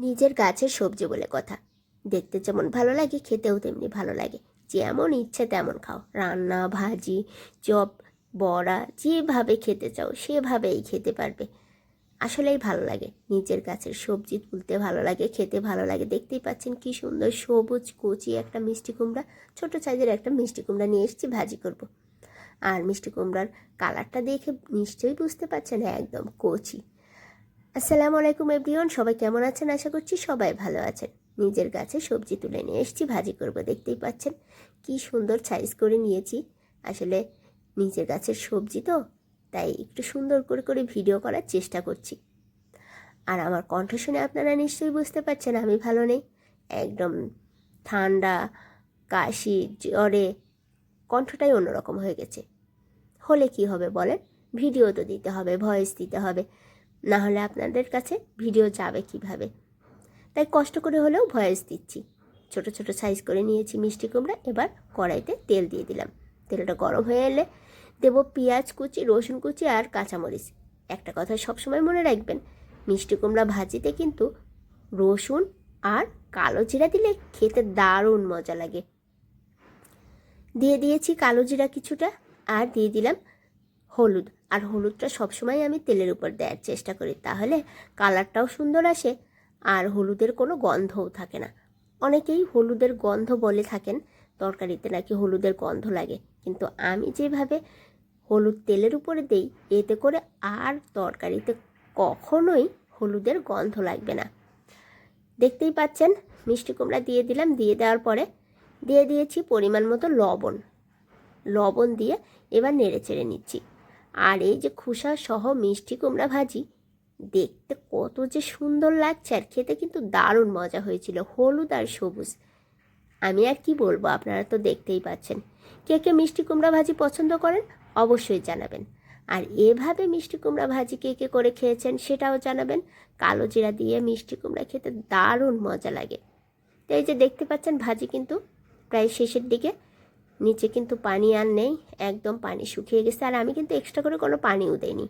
নিজের গাছের সবজি বলে কথা। দেখতে যেমন ভালো লাগে, খেতেও তেমনি ভালো লাগে। যেমন ইচ্ছে তেমন খাও। রান্না, ভাজি, চপ, বড়া, যেভাবে খেতে চাও, সেভাবেই খেতে পারবে। আসলেই ভালো লাগে। নিজের গাছের সবজি তুলতে ভালো লাগে, খেতে ভালো লাগে। দেখতেই পাচ্ছেন কি সুন্দর সবুজ, কচি একটা মিষ্টি কুমড়া, ছোট সাইজের একটা মিষ্টি কুমড়া নিয়ে এসেছি, ভাজি করব। আর মিষ্টি কুমড়ার কালারটা দেখে নিশ্চয়ই বুঝতে পারছেন, একদম কচি। আসসালামু আলাইকুম, এভরিওয়ান। সবাই কেমন আছেন? আশা করছি সবাই ভালো আছেন। নিজের গাছে সবজি তুলে নিয়ে এসেছি, ভাজি করব, দেখতেই পাচ্ছেন। কি সুন্দর সাইজ করে নিয়েছি। আসলে নিজের গাছের সবজি তো, তাই একটু সুন্দর করে করে ভিডিও করার চেষ্টা করছি। আর আমার কণ্ঠ শুনে আপনারা নিশ্চয়ই বুঝতে পারছেন, আমি ভালো নেই। একদম ঠান্ডা, কাশি, জ্বরে, কণ্ঠটাই অন্যরকম হয়ে গেছে। হলে কি হবে বলেন? ভিডিও তো দিতে হবে ভয়েস দিতে হবে। না হলে আপনাদের কাছে ভিডিও যাবে কীভাবে? তাই কষ্ট করে হলেও ভয়েস দিচ্ছি। ছোট ছোট সাইজ করে নিয়েছি মিষ্টি কুমড়া, এবার কড়াইতে তেল দিয়ে দিলাম। তেলটা গরম হয়ে এলে দেব পেঁয়াজ কুচি, রসুন কুচি আর কাঁচামরিচ। একটা কথা সবসময় মনে রাখবেন, মিষ্টি কুমড়া ভাজিতে কিন্তু রসুন আর কালো জিরা দিলে খেতে দারুণ মজা লাগে। দিয়ে দিয়েছি কালো জিরা কিছুটা আর দিয়ে দিলাম হলুদ। আর হলুদটা সবসময় আমি তেলের উপর দেওয়ার চেষ্টা করি, তাহলে কালারটাও সুন্দর আসে আর হলুদের কোনো গন্ধও থাকে না। অনেকেই হলুদের গন্ধ বলে থাকেন, তরকারিতে নাকি হলুদের গন্ধ লাগে, কিন্তু আমি যেভাবে হলুদ তেলের উপরে দেই, এতে করে আর তরকারিতে কখনোই হলুদের গন্ধ লাগবে না। দেখতেই পাচ্ছেন, মিষ্টি কুমড়া দিয়ে দিলাম, দিয়ে দেওয়ার পরে দিয়ে দিয়েছি পরিমাণ মতো লবণ। লবণ দিয়ে এবার নেড়ে চেড়ে নিচ্ছি। আর এই যে খুসা সহ মিষ্টি কুমড়া ভাজি, দেখতে কত যে সুন্দর লাগছে আর খেতে কিন্তু দারুণ মজা হয়েছিল, হলুদ আর সবুজ। আমি আর কি বলব, আপনারা তো দেখতেই পাচ্ছেন। কে কে মিষ্টি কুমড়া ভাজি পছন্দ করেন, অবশ্যই জানাবেন। আর এভাবে মিষ্টি কুমড়া ভাজি কে কে করে খেয়েছেন সেটাও জানাবেন। কালো জিরা দিয়ে মিষ্টি কুমড়া খেতে দারুণ মজা লাগে। তো এই যে দেখতে পাচ্ছেন, ভাজি কিন্তু প্রায় শেষের দিকে। নিচে কিন্তু পানি আর নেই, একদম পানি শুকিয়ে গেছে আর আমি কিন্তু এক্সট্রা করে কোনো পানিও দেইনি।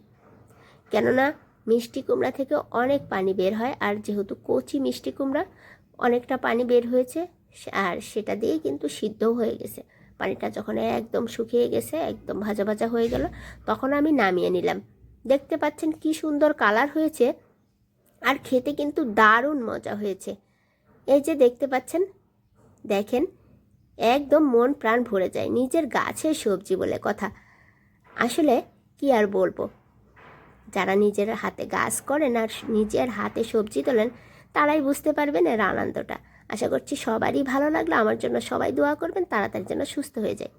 কেননা মিষ্টি কুমড়া থেকে অনেক পানি বের হয় আর যেহেতু কচি মিষ্টি কুমড়া, অনেকটা পানি বের হয়েছে আর সেটা দিয়েই কিন্তু সিদ্ধও হয়ে গেছে। পানিটা যখন একদম শুকিয়ে গেছে, একদম ভাজা ভাজা হয়ে গেল, তখন আমি নামিয়ে নিলাম। দেখতে পাচ্ছেন কি সুন্দর কালার হয়েছে আর খেতে কিন্তু দারুণ মজা হয়েছে। এই যে দেখতে পাচ্ছেন, দেখেন একদম মন প্রাণ ভরে যায় নিজের গাছের সবজি বলে কথা। আসলে কি আর বলব? যারা নিজের হাতে গাছ করেন আর নিজের হাতে সবজি তোলেন, তারাই বুঝতে পারবেন এর আনন্দটা। আশা করছি সবারই ভালো লাগল। আমার জন্য সবাই দোয়া করবেন, তাড়াতাড়ি যেন সুস্থ হয়ে যায়।